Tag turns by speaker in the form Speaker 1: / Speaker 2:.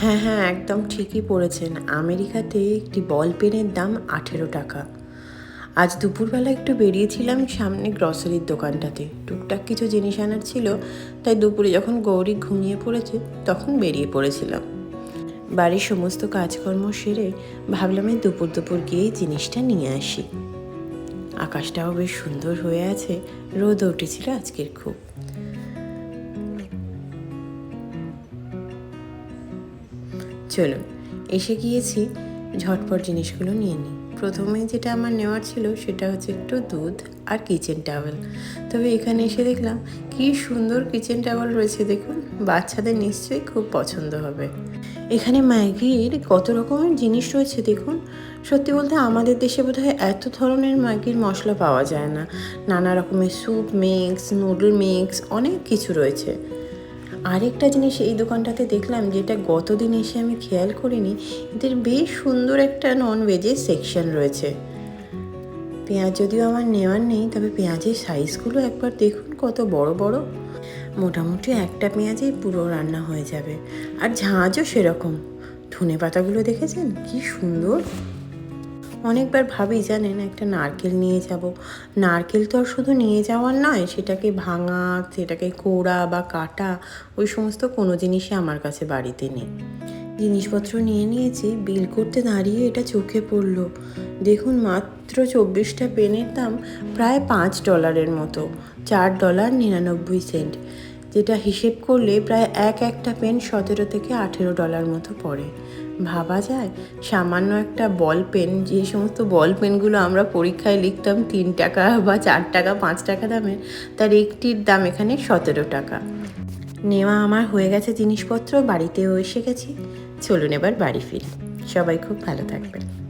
Speaker 1: হ্যাঁ হ্যাঁ একদম ঠিকই পড়েছেন। আমেরিকাতে একটি বল পেনের দাম আঠেরো টাকা। আজ দুপুরবেলা একটু বেরিয়েছিলাম সামনে গ্রসারির দোকানটাতে। টুকটাক কিছু জিনিস আনার ছিল, তাই দুপুরে যখন গৌরী ঘুমিয়ে পড়েছে, তখন বেরিয়ে পড়েছিলাম। বাড়ির সমস্ত কাজকর্ম সেরে ভাবলাম এই দুপুর দুপুর গিয়েই জিনিসটা নিয়ে আসি। আকাশটাও বেশ সুন্দর হয়ে আছে রোদ উঠেছিল আজকের খুব। চলুন, এসে গিয়েছি, ঝটপট জিনিসগুলো নিয়ে নিই। প্রথমে যেটা আমার নেওয়ার ছিল, সেটা হচ্ছে একটু দুধ আর কিচেন টাওয়েল তবে এখানে এসে দেখলাম, কি সুন্দর কিচেন টাওয়েল রয়েছে দেখুন। বাচ্চাদের নিশ্চয়ই খুব পছন্দ হবে। এখানে ম্যাগির কত রকমের জিনিস রয়েছে দেখুন। সত্যি বলতে আমাদের দেশে বোধ হয় এত ধরনের ম্যাগির মশলা পাওয়া যায় না। নানা রকমের স্যুপ মিক্স নুডল মিক্স অনেক কিছু রয়েছে। আরেকটা জিনিস এই দোকানটাতে দেখলাম যেটা গতদিন এসে আমি খেয়াল করিনি, এদের বেশ সুন্দর একটা নন ভেজের সেকশন রয়েছে। পেঁয়াজ যদিও আমার নেওয়ার নেই, তবে পেঁয়াজের সাইজগুলো একবার দেখুন কত বড় বড়। মোটামুটি একটা পেঁয়াজেই পুরো রান্না হয়ে যাবে। আর ঝাঁজও সেরকম। ধনে পাতাগুলো দেখেছেন? কি সুন্দর! অনেকবার ভাবি, জানেন, একটা নারকেল নিয়ে যাব। নারকেল তো আর শুধু নিয়ে যাওয়ার নয়, সেটাকে ভাঙা, সেটাকে কোড়া বা কাটা, ওই সমস্ত কোনো জিনিসই আমার কাছে বাড়িতে নেই। জিনিসপত্র নিয়ে নিয়েছি, বিল করতে দাঁড়িয়ে এটা চোখে পড়ল। দেখুন, মাত্র চব্বিশটা পেনের দাম প্রায় পাঁচ ডলারের মতো, চার ডলার নিরানব্বই সেন্ট। যেটা হিসেব করলে প্রায় এক একটা পেন সতেরো থেকে আঠেরো ডলার মতো পড়ে। ভাবা যায়, সামান্য একটা বল পেন, যে সমস্ত বল পেনগুলো আমরা পরীক্ষায় লিখতাম তিন টাকা বা চার টাকা, পাঁচ টাকা দামের, তার একটির দাম এখানে সতেরো টাকা। নেওয়া আমার হয়ে গেছে জিনিসপত্র, বাড়িতেও এসে গেছি। চলুন এবার বাড়ি ফিরি। সবাই খুব ভালো থাকবেন।